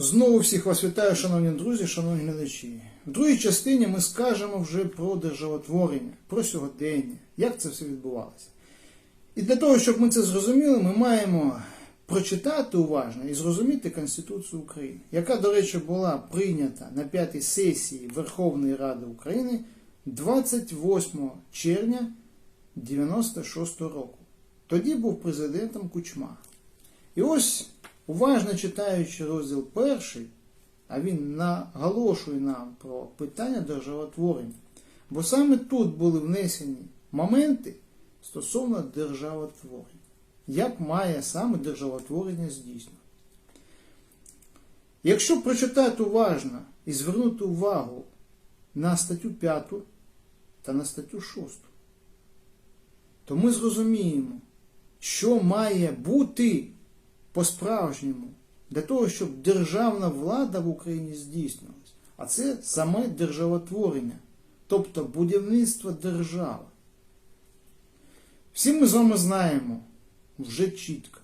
Знову всіх вас вітаю, шановні друзі, шановні глядачі. В другій частині ми скажемо вже про державотворення, про сьогодення, як це все відбувалося. І для того, щоб ми це зрозуміли, ми маємо прочитати уважно і зрозуміти Конституцію України, яка, до речі, була прийнята на п'ятій сесії Верховної Ради України 28 червня 96 року. Тоді був президентом Кучма. І ось, уважно читаючи розділ перший, а він наголошує нам про питання державотворення. Бо саме тут були внесені моменти стосовно державотворення. Як має саме державотворення здійснювати. Якщо прочитати уважно і звернути увагу на статтю 5 та на статтю 6, то ми зрозуміємо, що має бути по-справжньому для того, щоб державна влада в Україні здійснювалась. А це саме державотворення, тобто будівництво держави. Всі ми з вами знаємо вже чітко,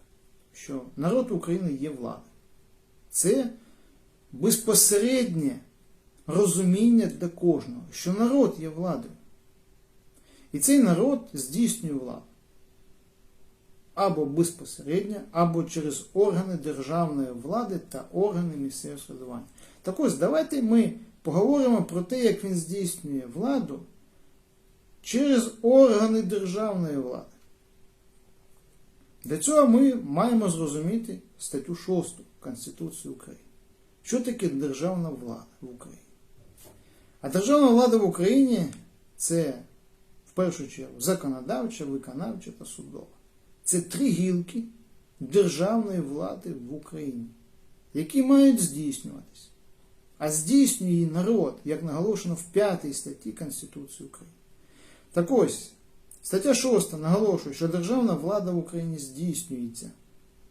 що народ України є влада. Це безпосереднє розуміння для кожного, що народ є владою. І цей народ здійснює владу. Або безпосередньо, або через органи державної влади та органи місцевого самоврядування. Так ось, давайте ми поговоримо про те, як він здійснює владу через органи державної влади. Для цього ми маємо зрозуміти статтю 6 Конституції України. Що таке державна влада в Україні? А державна влада в Україні це в першу чергу законодавча, виконавча та судова. Це три гілки державної влади в Україні, які мають здійснюватися. А здійснює її народ, як наголошено в 5 статті Конституції України. Так ось, стаття 6 наголошує, що державна влада в Україні здійснюється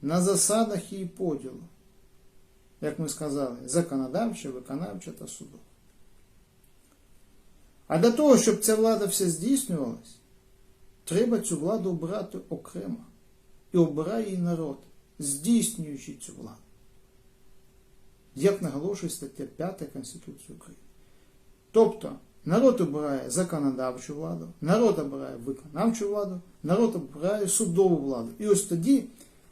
на засадах її поділу, як ми сказали, законодавча, виконавча та судова. А для того, щоб ця влада все здійснювалась, треба цю владу обирати окремо. І обирає її народ, здійснюючи цю владу. Як наголошує стаття 5 Конституції України. Тобто, народ обирає законодавчу владу, народ обирає виконавчу владу, народ обирає судову владу. І ось тоді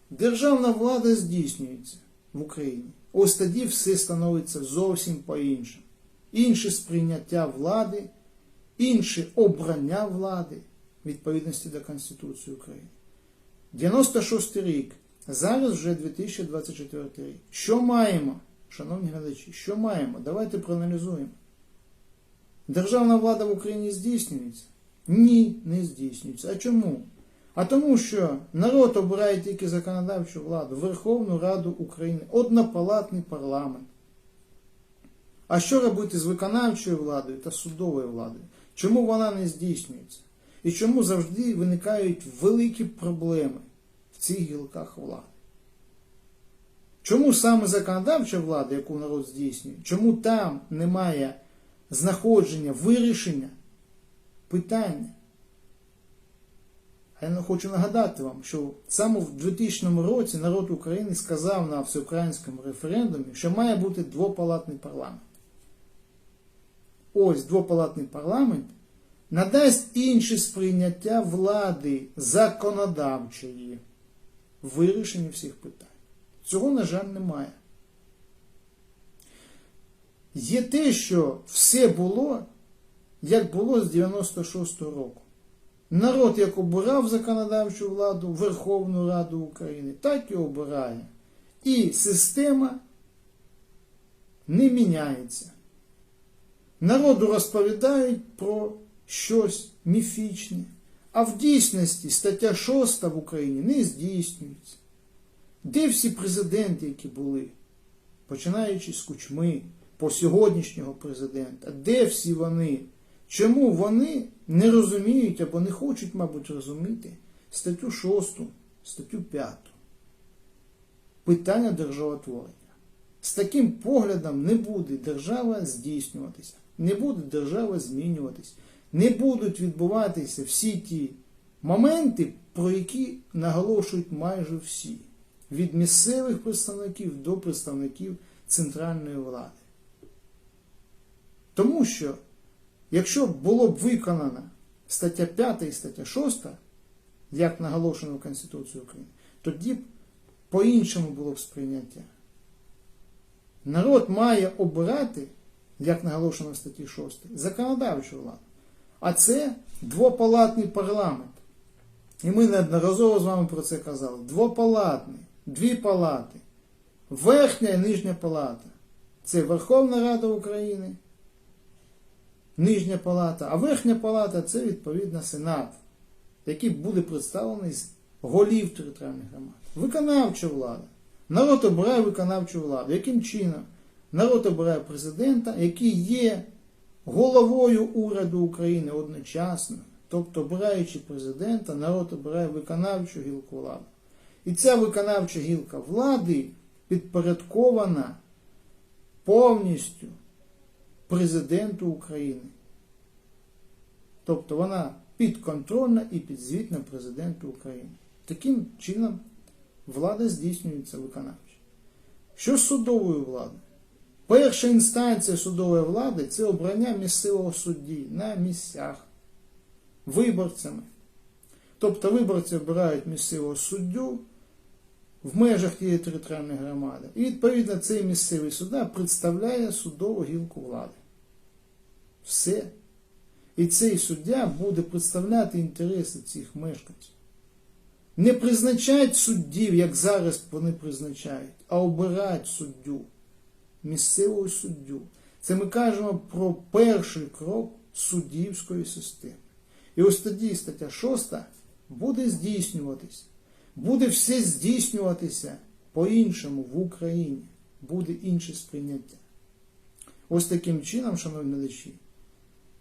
державна влада здійснюється в Україні. Ось тоді все становиться зовсім по-іншому. Інше сприйняття влади, інше обрання влади відповідності до Конституції України. 96 рік, зараз вже 2024 рік. Що маємо, шановні глядачі, що маємо? Давайте проаналізуємо. Державна влада в Україні здійснюється? Ні, не здійснюється. А чому? А тому, що народ обирає тільки законодавчу владу, Верховну Раду України, однопалатний парламент. А що робити з виконавчою владою та судовою владою? Чому вона не здійснюється? І чому завжди виникають великі проблеми в цих гілках влади? Чому саме законодавча влада, яку народ здійснює, чому там немає знаходження, вирішення питання? А я хочу нагадати вам, що саме в 2000 році народ України сказав на всеукраїнському референдумі, що має бути двопалатний парламент. Ось двопалатний парламент надасть інше сприйняття влади законодавчої в вирішенні всіх питань. Цього, на жаль, немає. Є те, що все було, як було з 96-го року. Народ, як обирав законодавчу владу, Верховну Раду України, так і обирає. І система не міняється. Народу розповідають про щось міфічне, а в дійсності стаття 6 в Україні не здійснюється. Де всі президенти, які були, починаючи з кучми по сьогоднішнього президента, де всі вони? Чому вони не розуміють або не хочуть, мабуть, розуміти статтю 6, статтю 5? Питання державотворення. З таким поглядом не буде держава здійснюватися, не буде держава змінюватися, не будуть відбуватися всі ті моменти, про які наголошують майже всі, від місцевих представників до представників центральної влади. Тому що, якщо було б виконана стаття 5 і стаття 6, як наголошено в Конституції України, тоді б по-іншому було б сприйняття. Народ має обирати, як наголошено в статті 6, законодавчу владу. А це двопалатний парламент. І ми неодноразово з вами про це казали. Двопалатний, дві палати. Верхня і нижня палата. Це Верховна Рада України, нижня палата, а верхня палата це відповідно Сенат, який буде представлений з голів територіальних громад. Виконавча влада. Народ обирає виконавчу владу. Яким чином? Народ обирає президента, який є головою уряду України одночасно. Тобто, обираючи президента, народ обирає виконавчу гілку влади. І ця виконавча гілка влади підпорядкована повністю президенту України. Тобто вона підконтрольна і підзвітна президенту України. Таким чином влада здійснюється виконавча. Що з судовою владою? Перша інстанція судової влади це обрання місцевого судді на місцях виборцями. Тобто виборці обирають місцевого суддю в межах тієї територіальної громади. І відповідно цей місцевий суддя представляє судову гілку влади. Все. І цей суддя буде представляти інтереси цих мешканців. Не призначають суддів, як зараз вони призначають, а обирають суддю, місцевого суддю. Це ми кажемо про перший крок суддівської системи. І ось тоді стаття 6 буде здійснюватися. Буде все здійснюватися по-іншому в Україні. Буде інше сприйняття. Ось таким чином, шановні глядачі,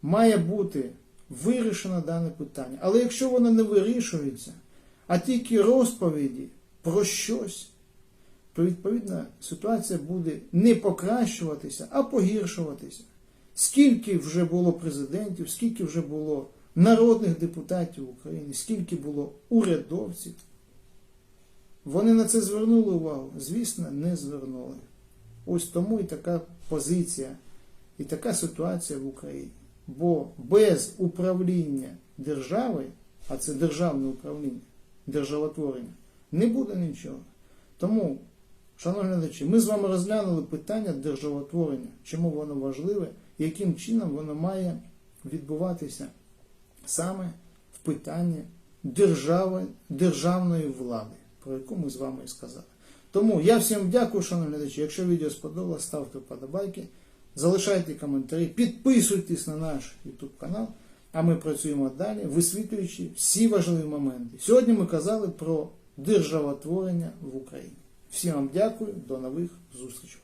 має бути вирішено дане питання. Але якщо воно не вирішується, а тільки розповіді про щось, то відповідна ситуація буде не покращуватися, а погіршуватися. Скільки вже було президентів, скільки вже було народних депутатів України, скільки було урядовців, вони на це звернули увагу? Звісно, не звернули. Ось тому і така позиція, і така ситуація в Україні. Бо без управління держави, а це державне управління, державотворення, не буде нічого. Тому, шановні глядачі, ми з вами розглянули питання державотворення, чому воно важливе яким чином воно має відбуватися саме в питанні держави, державної влади, про яку ми з вами і сказали. Тому я всім дякую, шановні глядачі. Якщо відео сподобалось, ставте вподобайки, залишайте коментарі, підписуйтесь на наш YouTube канал, а ми працюємо далі, висвітлюючи всі важливі моменти. Сьогодні ми казали про державотворення в Україні. Всім вам дякую, до нових зустрічей.